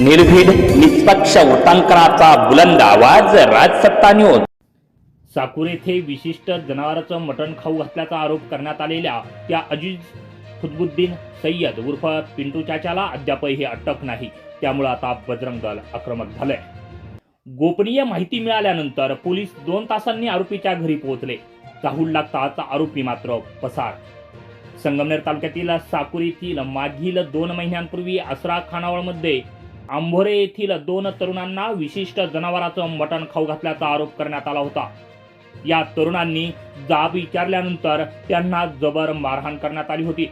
निर्भीड निष्पक्ष वृत्तांकनाचा बुलंद आवाज राजसत्ता न्यूज साकूर येथे विशिष्ट जनावराचं मटण खाऊ घातल्याचा आरोप करण्यात आलेल्या त्या अजीज खुदबुद्दीन सय्यद उर्फ पिंटू चाचाला अद्यापही अटक नाही. त्यामुळे आता बजरंग दल आक्रमक झालंय. गोपनीय माहिती मिळाल्यानंतर पोलीस दोन तासांनी आरोपीच्या घरी पोहोचले. चाहूल लागताच आरोपी मात्र पसार. संगमनेर तालुक्यातील साकुरीतील येथील मागील दोन महिन्यांपूर्वी आसरा खानावळमध्ये आंभोरे येथील दोन तरुणांना विशिष्ट जनावराचं मटण खाऊ घातल्याचा आरोप करण्यात आला होता. या तरुणांनी जाब विचारल्यानंतर त्यांना जबर मारहाण करण्यात आली होती.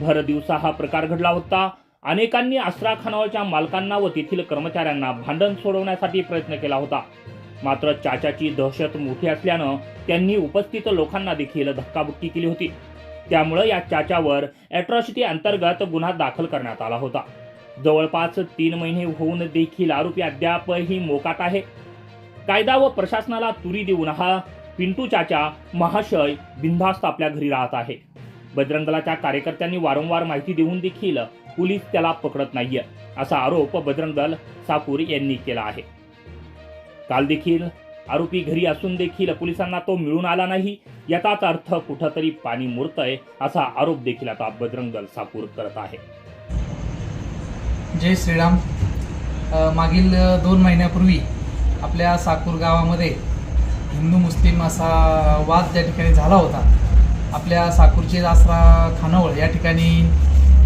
भर दिवसा हा प्रकार घडला होता. अनेकांनी आसरा खानावळच्या मालकांना व तेथील कर्मचाऱ्यांना भांडण सोडवण्यासाठी प्रयत्न केला होता. मात्र चाचाची दहशत मोठी असल्यानं त्यांनी उपस्थित लोकांना देखील धक्काबुक्की केली होती. त्यामुळे या चाच्यावर अॅट्रॉसिटी अंतर्गत गुन्हा दाखल करण्यात आला होता. जवळपास तीन महिने होऊन देखील आरोपी अद्यापही मोकाट आहे. कायदा व प्रशासनाला तुरी देऊन हा पिंटू चाचा महाशय बिनधास्त आपल्या घरी राहत आहे. बजरंग दलाच्या कार्यकर्त्यांनी वारंवार माहिती देऊन देखील पोलीस त्याला पकडत नाहीये असा आरोप बजरंग दल यांनी केला आहे. काल देखील आरोपी घरी असून देखील पोलिसांना तो मिळून आला नाही याचाच अर्थ कुठंतरी पाणी मुरतय असा आरोप देखील आता बजरंग दल करत आहे. जय श्रीराम. मागील दोन महिन्यापूर्वी आपल्या साकूर गावामध्ये हिंदू मुस्लिम असा वाद त्या ठिकाणी झाला होता. आपल्या साकूरचे आसरा खानवळ या ठिकाणी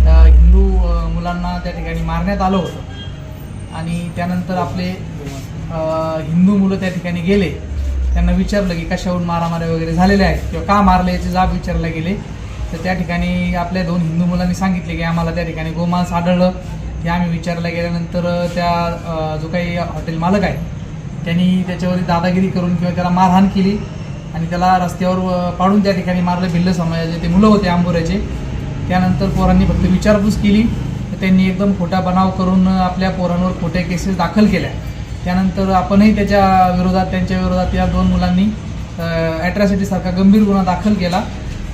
हिंदू मुलांना त्या ठिकाणी मारण्यात आलं होतं. आणि त्यानंतर आपले हिंदू मुलं त्या ठिकाणी गेले. त्यांना विचारलं की कशाहून मारामाऱ्या वगैरे झालेल्या आहेत किंवा का मारले याचे जाब विचारले गेले. तर त्या ठिकाणी आपल्या दोन हिंदू मुलांनी सांगितले की आम्हाला त्या ठिकाणी गोमांस आढळलं. हे आम्ही विचारला गेल्यानंतर त्या जो काही हॉटेल मालक आहे त्यांनी त्याच्यावर दादागिरी करून किंवा त्याला मारहाण केली आणि त्याला रस्त्यावर पाडून त्या ठिकाणी मारलं भिल्ल समाजाचे. ते मुलं होते आंबोऱ्याचे. त्यानंतर पोरांनी फक्त विचारपूस केली. तर त्यांनी एकदम खोटा बनाव करून आपल्या पोरांवर खोट्या केसेस दाखल केल्या. त्यानंतर आपणही त्याच्या विरोधात त्यांच्या विरोधात या दोन मुलांनी ॲट्रॉसिटीसारखा गंभीर गुन्हा दाखल केला.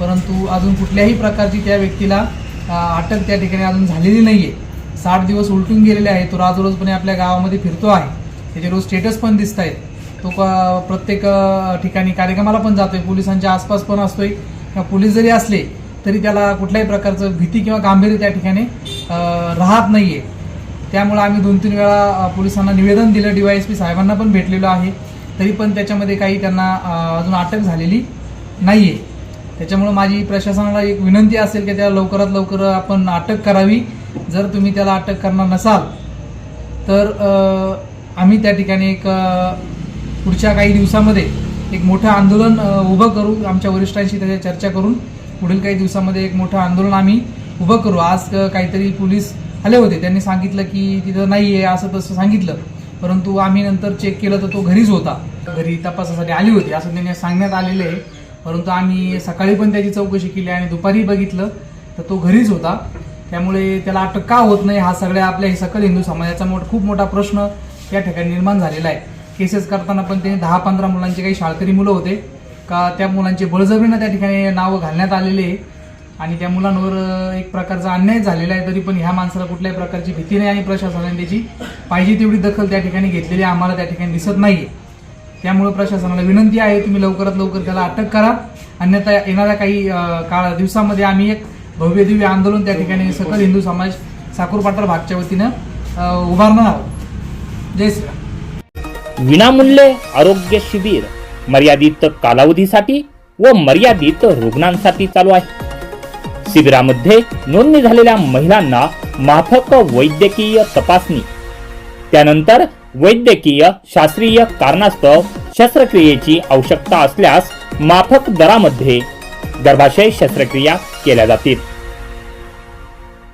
परंतु अजून कुठल्याही प्रकारची त्या व्यक्तीला अटक त्या ठिकाणी अजून झालेली नाही आहे साठ दिवस उलटून गेलेले आहे तो राजरोजपणे आपल्या गावामध्ये फिरतो आहे. त्याचे रोज स्टेटस पण दिसत आहेत तो प्रत्येक ठिकाणी कार्यक्रमाला पण जातोय. पोलिसांच्या आसपास पण असतोय. किंवा पोलीस जरी असले तरी त्याला कुठल्याही प्रकारचं भीती किंवा गांभीर्य त्या ठिकाणी राहत राहत नाहीये. त्यामुळे आम्ही दोन तीन वेळा पोलिसांना निवेदन दिलं. डीवायएसपी साहेबांना पण भेटलेलो आहे. तरी पण त्याच्यामध्ये काही त्यांना अजून अटक झालेली नाहीये. त्याच्यामुळे माझी प्रशासनाला एक विनंती असेल की त्याला लवकरात लवकर आपण अटक करावी. जर तुम्ही त्याला अटक करणार नसाल तर आम्ही त्या ठिकाणी एक पुढच्या काही दिवसामध्ये एक मोठं आंदोलन उभं करू आमच्या वरिष्ठांशी त्याच्या चर्चा करून पुढील काही दिवसामध्ये एक मोठं आंदोलन आम्ही उभं करू. आज काहीतरी पोलीस आले होते त्यांनी सांगितलं की तिथं नाही आहे असं तसं सांगितलं परंतु आम्ही नंतर चेक केलं तर तो घरीच होता. घरी तपासासाठी आली होती असं त्यांनी सांगण्यात आलेलं आहे. परंतु आम्ही सकाळी पण त्याची चौकशी केली आणि दुपारी बघितलं तर तो घरीच होता. त्यामुळे त्याला अटक का होत नाही? हा सगळ्या आपल्या सकल हिंदू समाजाचा मोठ खूप मोठा प्रश्न या ठिकाणी निर्माण झालेला आहे. केसेस करताना पण त्यांनी दहा पंधरा मुलांचे काही शाळकरी मुलं होते. का त्या मुलांचे बळजबरीनं त्या ठिकाणी नावं घालण्यात आलेले आहे. आणि त्या मुलांवर एक प्रकारचा अन्याय झालेला आहे तरी पण ह्या माणसाला कुठल्याही प्रकारची भीती नाही आणि प्रशासनाने त्याची पाहिजे तेवढी दखल त्या ठिकाणी घेतलेली आम्हाला त्या ठिकाणी दिसत नाहीये. त्यामुळे प्रशासनाला विनंती आहे तुम्ही लवकरात लवकर त्याला अटक करा. अन्यथा येणाऱ्या काही काळ दिवसामध्ये आम्ही एक भव्य दिव्य आंदोलन त्या ठिकाणी सकल हिंदू समाज साकूर पाटर भागच्या वतीनं उभारणार आहोत. जय श्रीराम विनामूल्य आरोग्य शिबिर मर्यादित कालावधीसाठी व मर्यादित रुग्णांसाठी चालू आहे. शिबिरामध्ये नोंदणी झालेल्या महिलांना माफक वैद्यकीय तपासणी. त्यानंतर वैद्यकीय शास्त्रीय कारणास्तव शस्त्रक्रियेची आवश्यकता असल्यास माफक दरामध्ये गर्भाशय शस्त्रक्रिया केल्या जातील.